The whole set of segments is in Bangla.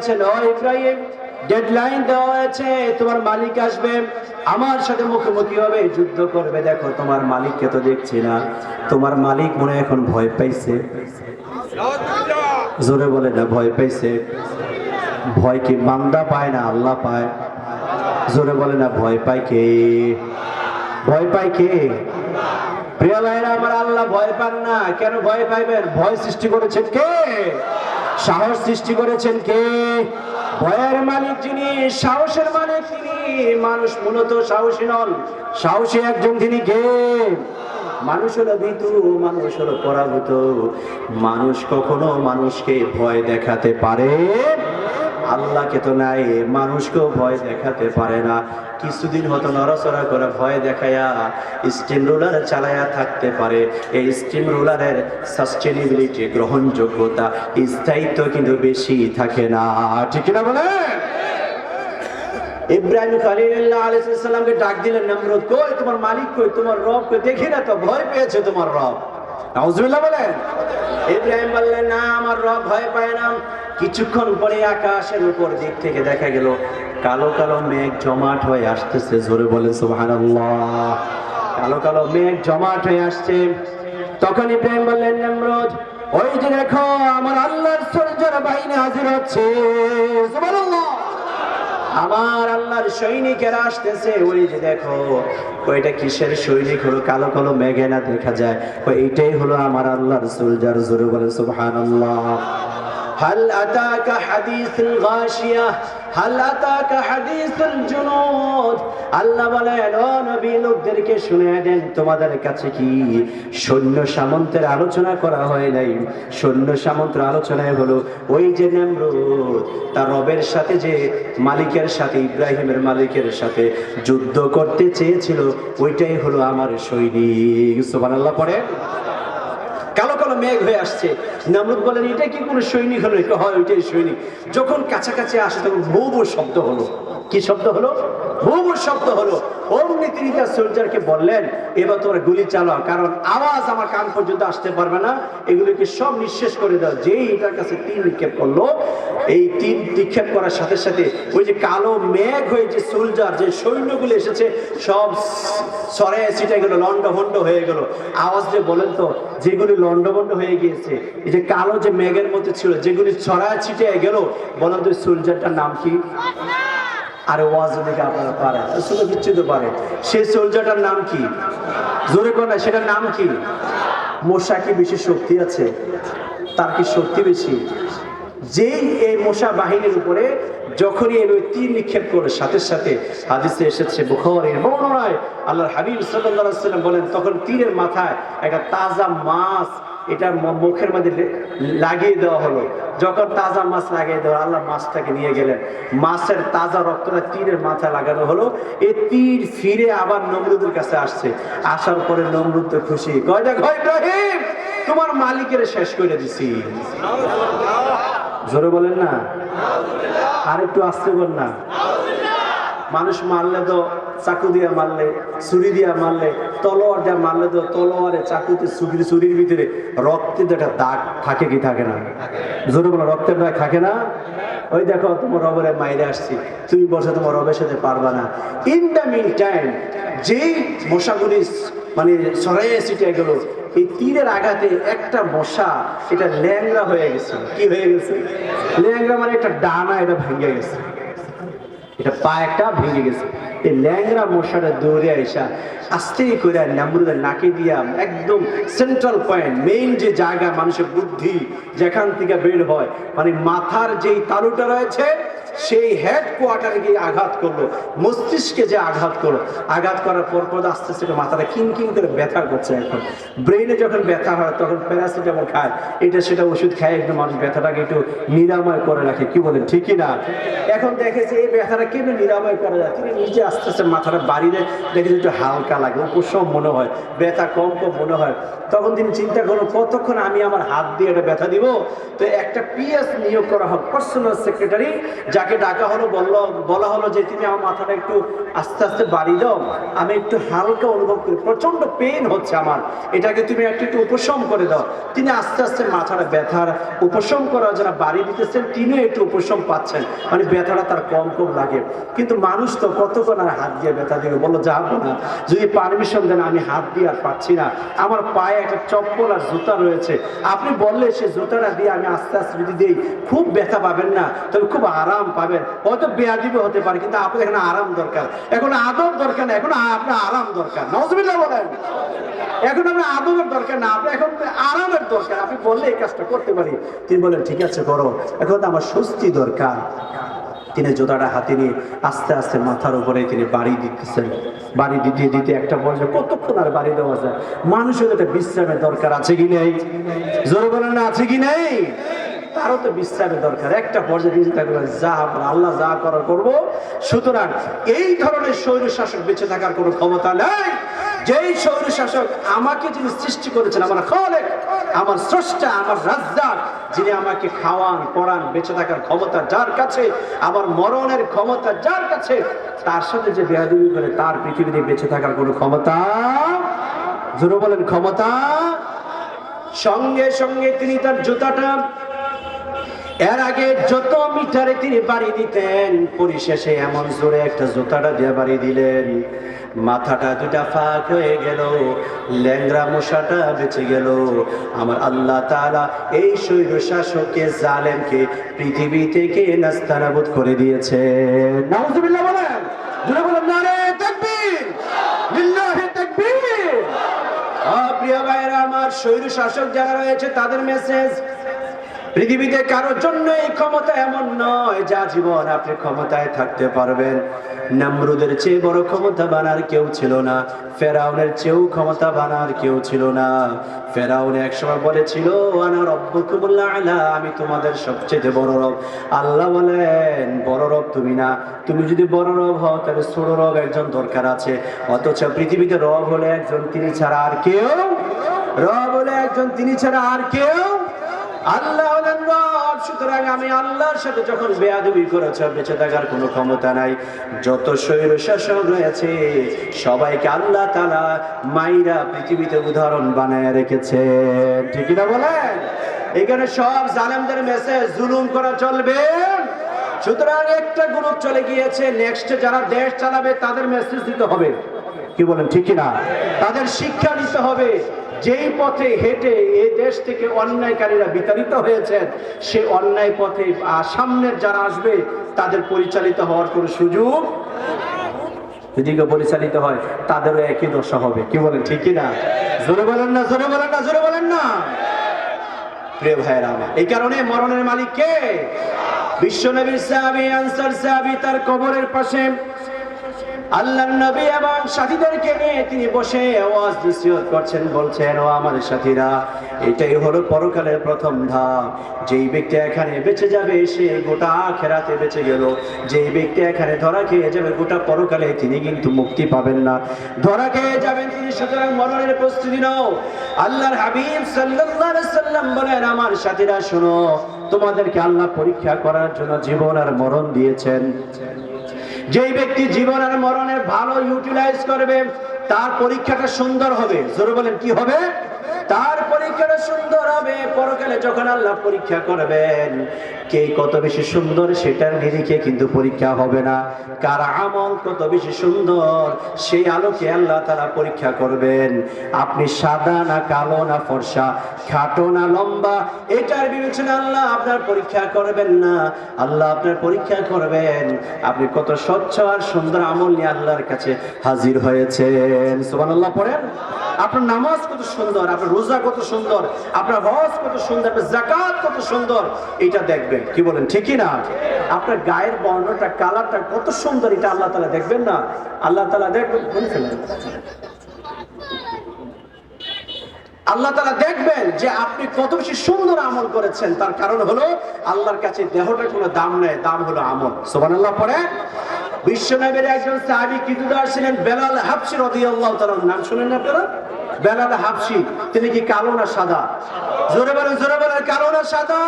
বলছেন, ও ইব্রাহিম ডেডলাইন দেওয়া হয়েছে, তোমার মালিক আসবে। আমার সাথে মুখোমুখি হবে, যুদ্ধ করবে। দেখো, তোমার মালিককে তো দেখছি না। তোমার মালিক মনে এখন ভয় পাইছে। জোরে বলে না, ভয় পাইছে। ভয় কি বান্দা পায় না, আল্লাহ পায়। জোরে বলে না, ভয় পায় কে? ভয় পায় কে? প্রিয় ভাইরা আমার আল্লাহ ভয় পান না। কেন ভয় পাইবেন? ভয় সৃষ্টি করেছেন কে? সাহস সৃষ্টি করেছেন কে? ভয়ের মালিক যিনি, সাহসের মালিক তিনি। মানুষ মূলত সাহসী নন। সাহসী একজন তিনি কে? মানুষ হলো ভীতু, মানুষ হলো পরাভূত। মানুষ কখনো মানুষকে ভয় দেখাতে পারে। আল্লাহকে তো নাই, মানুষকেও ভয় দেখাতে পারে না। কিছুদিন হতো নড়াচড়া করে ভয় দেখায়া স্টিম রোলার চালায়া থাকতে পারে। এই স্টিম রোলারের সাস্টেনেবিলিটি গ্রহণযোগ্যতা স্থায়িত্ব কিন্তু বেশি থাকে না। ঠিক না বলে ইব্রাহিম খালিল্লাহ আলাইসাল্লামকে ডাক দিলেন, নমরুদ কই? তোমার মালিক কই? তোমার রব কই? দেখি না তো, ভয় পেয়েছে তোমার রব। বলেন। ইব্রাহিম বললেন, না, আমার রব ভয় পায় না। কিছুক্ষণ আকাশের উপর দিক থেকে দেখা গেল, কালো কালো মেঘ জমাট হয়ে আসতেছে। জোরে কালো কালো মেঘ জমাট হয়ে আসছে। তখন ইব্রাহিম বললেন নমরুদ ওই যে দেখো, আমার আল্লাহর সূর্যের বাহিনী হাজির হচ্ছে। সুবহানাল্লাহ। আমার আল্লাহর সৈনিকেরা আসতেছে, ওই যে দেখো, ওইটা কিসের সৈনিক হলো? কালো কালো মেঘে না দেখা যায়। এইটাই হলো আমার আল্লাহর সোলজার জোরে বলে, সুবহানাল্লাহ। হাল আতাকা হাদিসুল গাশিয়া হাল আতাকা হাদিসুল জুনুদ আল্লাহ বলেন, ও নবী, লোকদেরকে শুনে দেন, তোমাদের কাছে কি? সৈন্য সামন্তের আলোচনা করা হয় নাই। সৈন্য সামন্তের আলোচনায় হলো, ওই যে নেমরুদ, তার রবের সাথে যে, মালিকের সাথে, ইব্রাহিমের মালিকের সাথে যুদ্ধ করতে চেয়েছিল, ওইটাই হলো আমার সৈনিক। সুবহানাল্লাহ পড়ে কালো কালো মেঘ হয়ে আসছে। নামরুদ বলেন, এটা কি কোনো সৈনিক হলো? এটা হয়, ওইটাই সৈনিক। যখন কাছাকাছি আসে, তখন বউ শব্দ হলো। কি শব্দ হলো? বউ শব্দ হলো। অমনি তিনি তার সোলজারকে বললেন, এবার তোমরা গুলি চালাও কারণ আওয়াজ আমার কান পর্যন্ত আসতে পারবে না। এগুলিকে সব নিঃশেষ করে দাও। যেই এটার কাছে তীর নিক্ষেপ করল, এই তীর নিক্ষেপ করার সাথে সাথে ওই যে কালো মেঘ হয়ে যে সোলজার যে সৈন্যগুলো এসেছে, সব সরে সিটে গেল লন্ডভন্ড হয়ে গেল। আওয়াজ যে বলেন তো, যেগুলি লন্ডভন্ড হয়ে গিয়েছে, এই যে কালো যে মেঘের মধ্যে ছিল, যেগুলি ছড়ায় ছিটে গেল বলেন তো সোলজারটার নাম কি? আরে ওয়াজ দেখে আপনারা পারেন। শুনে বিচ্ছিত পারে। সেই সোলজারটার নাম কি? জোরে কোন সেটার নাম কি? মশা কি বেশি শক্তি আছে? তার কি শক্তি বেশি? যেই এই মশা বাহিনীর উপরে যখনই এই ওই তীর নিক্ষেপ করে, সাথে সাথে হাদিসে এসেছে বুখারীর বর্ণনায় আল্লাহর হাবিব সাল্লাল্লাহু আলাইহি বলেন, তখন তীরের মাথায় একটা তাজা মাছ এটা মুখের মধ্যে লাগিয়ে দেওয়া হলো। যখন তাজা মাছ লাগিয়ে দেওয়া আল্লাহ মাছটাকে নিয়ে গেলেন। মাছের তাজা রক্তটা তীরের মাথায় লাগানো হলো। এই তীর ফিরে আবার নমরুদের কাছে আসছে। আসার পরে নমরুদ তো খুশি। তোমার মালিকের শেষ করে দিছি। জোরে বলেন না। আর একটু আসতে বল না। মানুষ মারলে তো চাকু দিয়ে মারলে, ছুরি দিয়া মারলে, তলোয়ার দিয়ে মারলে তো তলোয়ারে চাকুতে ছুরির ছুরির ভিতরে রক্তের একটা দাগ থাকে কি থাকে না? জোরে বলো, রক্তের দাগ থাকে না? ওই দেখো, তোমার রবের মাইরে আসছি। তুমি বলছো তোমার রবের সাথে পারবা না। ইন দ্য মিন টাইম যেই মশাগুলি মানে সরাইয়ে ছিটে গেল, এই তীরের আঘাতে একটা মশা, এটা ল্যাংরা হয়ে গেছে। কি হয়ে গেছে? ল্যাংরা মানে একটা ডানা, এটা ভেঙে গেছে। এটা পা একটা ভেঙে গেছে। এই ল্যাংরা মশাটা দৌড়ে আইসা আস্তে করে নামরুদের নাকে দিয়া একদম সেন্ট্রাল পয়েন্ট মেইন যে জায়গা মানুষের বুদ্ধি যেখান থেকে বের হয় মানে মাথার যেই তালুটা রয়েছে, সেই হেড কোয়ার্টারে গিয়ে আঘাত করল, মস্তিষ্কে যে আঘাত করল, আঘাত করার পর পর আস্তে আস্তে মাথাটা কিন কিন করে ব্যথা করছে এখন। ব্রেনে যখন ব্যথা হয়, তখন প্যারাসিটামল খায়। এটা সেটা ওষুধ খায়, একটু মানুষ ব্যথাটাকে একটু নিরাময় করে রাখে, কি বলেন, ঠিকই না? এখন দেখেছে এই ব্যথাটা কেন নিরাময় করা যায়? তিনি নিজে আস্তে আস্তে মাথাটা বাড়িয়ে দেখে একটু হালকা লাগে, উপশম মনে হয়, ব্যথা কম কম মনে হয়। তখন তিনি চিন্তা করল কতক্ষণ আমি আমার হাত দিয়ে এটা ব্যথা দিব? তো একটা পিএস নিয়োগ করা হোক পার্সোনাল সেক্রেটারি যাকে ডাকা হলো, বলল, বলা হলো যে, তুমি আমার মাথাটা একটু আস্তে আস্তে বাড়ি দাও, আমি একটু হালকা অনুভব করি প্রচণ্ড পেন হচ্ছে আমার। এটাকে তুমি একটু একটু উপশম করে দাও। তিনি আস্তে আস্তে মাথাটা ব্যথার উপশম করার জন্য বাড়ি দিতেছেন, তিনিও একটু উপশম পাচ্ছেন। মানে ব্যথাটা তার কম কম লাগে। কিন্তু মানুষ তো কতক্ষণ আর হাত দিয়ে ব্যথা দিবে। বলল, যাব না। যদি পারমিশন দেন, আমি হাত দিয়ে আর পাচ্ছি না। আমার পায়ে একটা চপ্পল আর জুতা রয়েছে। আপনি বললে সে জুতাটা দিয়ে আমি আস্তে আস্তে যদি দিই, খুব ব্যথা পাবেন না। তবে খুব আরাম পাবেন। হয়তো বেয়াদিবে হতে পারে, কিন্তু আপনার এখানে আরাম দরকার। এখন আদব দরকার না, এখন আপনার আরাম দরকার। নজবিল্লা বলেন। এখন আপনার আদবের দরকার না আপনি এখন আরামের দরকার। আপনি বললে এই কাজটা করতে পারি। তিনি বলেন ঠিক আছে, করো। এখন তো আমার স্বস্তি দরকার। তিনি জোতাটা হাতে নিয়ে আস্তে আস্তে মাথার উপরে তিনি বাড়ি দিতেছেন। বাড়ি দিতে দিতে একটা পর্যায়ে কতক্ষণ আর বাড়ি দেওয়া যায়? মানুষের একটা বিশ্রামের দরকার আছে কি নেই? জোর বলেন আছে কি নেই? তারও তো বিশ্রামের দরকার। একটা পর্যায়ে যা আল্লাহ যা করার করব, সুতরাং এই ধরনের স্বৈর শাসক বেঁচে থাকার কোনো ক্ষমতা নেই। যেই স্বৈর শাসক আমাকে যিনি সৃষ্টি করেছেন, আমার খালেক, আমার স্রষ্টা, আমার রাজ্জাক, যিনি আমাকে খাওয়ান, পড়ান, বেঁচে থাকার ক্ষমতা যার কাছে, আমার মরণের ক্ষমতা যার কাছে, তার সাথে যে বেয়াদবি করে, তার পৃথিবীতে বেঁচে থাকার কোনো ক্ষমতা, জোরে বলেন ক্ষমতা? সঙ্গে সঙ্গে তিনি তার জুতাটা এর আগে যত মিটারে তিনি বাড়ি দিতেন, পরিশেষে এমন জোরে একটা জুতাটা দিয়ে বাড়ি দিলেন। মাথাটা দুটা ফাঁক হয়ে গেল ল্যাংরা মশাটা বেঁচে গেল। আমার আল্লাহ তাআলা এই শৈর শাসককে, জালেমকে পৃথিবী থেকে নাস্তানাবুদ করে দিয়েছে ভাইয়েরা, আমার শৈর শাসক যারা রয়েছে, তাদের মেসেজ পৃথিবীতে কারোর জন্য এই ক্ষমতা এমন নয় যা জীবন আপনি ক্ষমতায় থাকতে পারবেন। নামরুদের চেয়ে বড় ক্ষমতা বানার কেউ ছিল না। ফেরাউনের চেয়েও ক্ষমতা বানার কেউ ছিল না। ফেরাউন বলেছিল, আনা রব্বকুমুল্লাহ আলা, আমি তোমাদের সবচেয়ে বড় রব। আল্লাহ বলেন, বড় রব তুমি না। তুমি যদি বড় রব হও, তাহলে ছোট রব একজন দরকার আছে। অথচ পৃথিবীতে রব হলে একজন, তিনি ছাড়া আর কেউ, রব হলে একজন, তিনি ছাড়া আর কেউ আল্লাহ সুতরাং আমি আল্লাহর সাথে যখন বেয়াদবি করেছ বেঁচে থাকার কোনো ক্ষমতা নাই, যত শৈর শাসক রয়েছে, সবাইকে আল্লাহ তালা মাইরা পৃথিবীতে উদাহরণ বানায় রেখেছে। ঠিক না বলেন? এখানে সব জালেমদের মেসেজ জুলুম করা চলবে। সুতরাং একটা গ্রুপ চলে গিয়েছে নেক্সট যারা দেশ চালাবে, তাদের মেসেজ দিতে হবে। কি বলেন, ঠিক না তাদের শিক্ষা নিতে হবে। যেই পথে হেঁটে এ দেশ থেকে অন্যায়কারীরা বিতাড়িত হয়েছেন, সে অন্যায় পথে সামনের যারা আসবে, তাদের পরিচালিত হওয়ার কোনো সুযোগ পরিচালিত হয়, তাদেরও একই দশা হবে। কি বলেন, ঠিক না জোরে বলেন না, জোরে বলেন না, জোরে বলেন না। প্রিয় ভাইয়েরা আমার, এই কারণে মরণের মালিক কে? বিশ্ব নবীর সাহাবী, আনসার সাহাবী, তার কবরের পাশে আল্লাহ নবী এবং সাথীদেরকে নিয়ে তিনি বসে আওয়াজ নসিহত করছেন, বলছেন, ও আমার সাথীরা, এটাই হলো পরকালের প্রথম ধাপ। যেই ব্যক্তি এখানে বেঁচে যাবে, সে গোটা খেরাতে বেঁচে গেল। যেই ব্যক্তি এখানে ধরা খেয়ে যাবে, গোটা পরকালে তিনি কিন্তু মুক্তি পাবেন না। ধরা খেয়ে যাবেন তিনি, সুতরাং মরণের প্রস্তুতি নাও। আল্লাহর হাবিব সাল্লাল্লাহু আলাইহি বলেন, আমার সাথীরা, শোনো, তোমাদেরকে আল্লাহ পরীক্ষা করার জন্য জীবন আর মরণ দিয়েছেন। যেই ব্যক্তি জীবন আর মরণের ভালো ইউটিলাইজ করবে, তার পরীক্ষাটা সুন্দর হবে। জোরে বলেন, কি হবে? তার পরীক্ষাটা সুন্দর হবে। পরকালে যখন আল্লাহ পরীক্ষা করবেন, কে কত বেশি সুন্দর সেটার নিরিখে কিন্তু পরীক্ষা হবে না। কার আমল কত বেশি সুন্দর, সেই আলোকে আল্লাহ তারা পরীক্ষা করবেন। আপনি সাদা না কালো না ফর্সা, খাটো না লম্বা, এটার বিবেচনা আল্লাহ আপনার পরীক্ষা করবেন না। আল্লাহ আপনার পরীক্ষা করবেন। আপনি কত স্বচ্ছ আর সুন্দর আমল নিয়ে আল্লাহর কাছে হাজির হয়েছেন। সুবহানাল্লাহ, পড়েন? আপনার নামাজ কত সুন্দর, আপনার রোজা কত সুন্দর, আপনার হজ কত সুন্দর, আপনার জাকাত কত সুন্দর, এটা দেখবেন। কি বলেন ঠিকই না আপনার গায়ের বর্ণটা, কালারটা কত সুন্দর, এটা আল্লাহ তালা দেখবেন না? আল্লাহ তালা দেখবেন আল্লাহ তালা দেখবেন যে আপনি কত বেশি সুন্দর আমল করেছেন, তার কারণ হলো আল্লাহর কাছে দেহটা কোনো দাম নেই, দাম হলো আমল। সোবান আল্লাহ পরে বিশ্বনবীর একজন সাহাবী কিতুদার ছিলেন বেলাল হাফসি রাদিয়াল্লাহু তাআলা নাম শুনেন না আপনারা? বেলাল হাফসি, তিনি কি কালো না সাদা? জোরে বলেন জোরে বলেন, কালো না সাদা?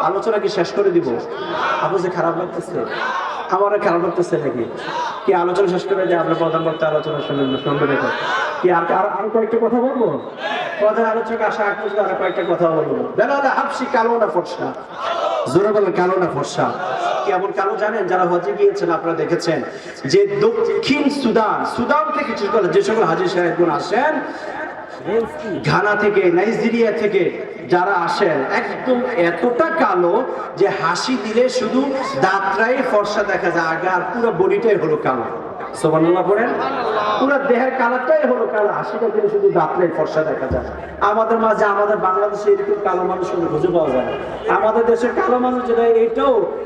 আলোচনা কি শেষ করে দিব? আপনার যে খারাপ লাগতেছে, আমার খারাপ লাগতেছে নাকি? কি আলোচনা শেষ করে যে আমরা প্রধান বক্তা আলোচনা শুনবেন শুনবেন কি আর- আরও কয়েকটা কথা বলব? প্রধান আলোচক আসা আগ পর্যন্ত আরও কয়েকটা কথা বলব। বেলাল হাফসি, কালো না ফর্সা? জোরে বলেন, কালো না ফর্সা? কি এমন কালো জানেন? যারা হজে গিয়েছেন, আপনারা দেখেছেন যে দক্ষিণ সুদান সুদান থেকে যে সকল- হাজির সাহেবগুলো আসেন, ঘানা থেকে, নাইজেরিয়া থেকে যারা আসেন, একদম এতটা কালো যে হাসি দিলে শুধু দাঁতটাই ফর্সা দেখা যায়। আগে আর পুরো বডিটাই হলো কালো। সোবানুল্লাহ পড়েন? পুরো দেহের কালারটাই হলো কালো। হাসিটা দিলে শুধু দাঁতটাই ফর্সা দেখা যায়। আমাদের মাঝে, আমাদের বাংলাদেশে এরকম কালো মানুষ খুঁজে পাওয়া যায় আমাদের দেশের কালো মানুষ যেটা, এটাও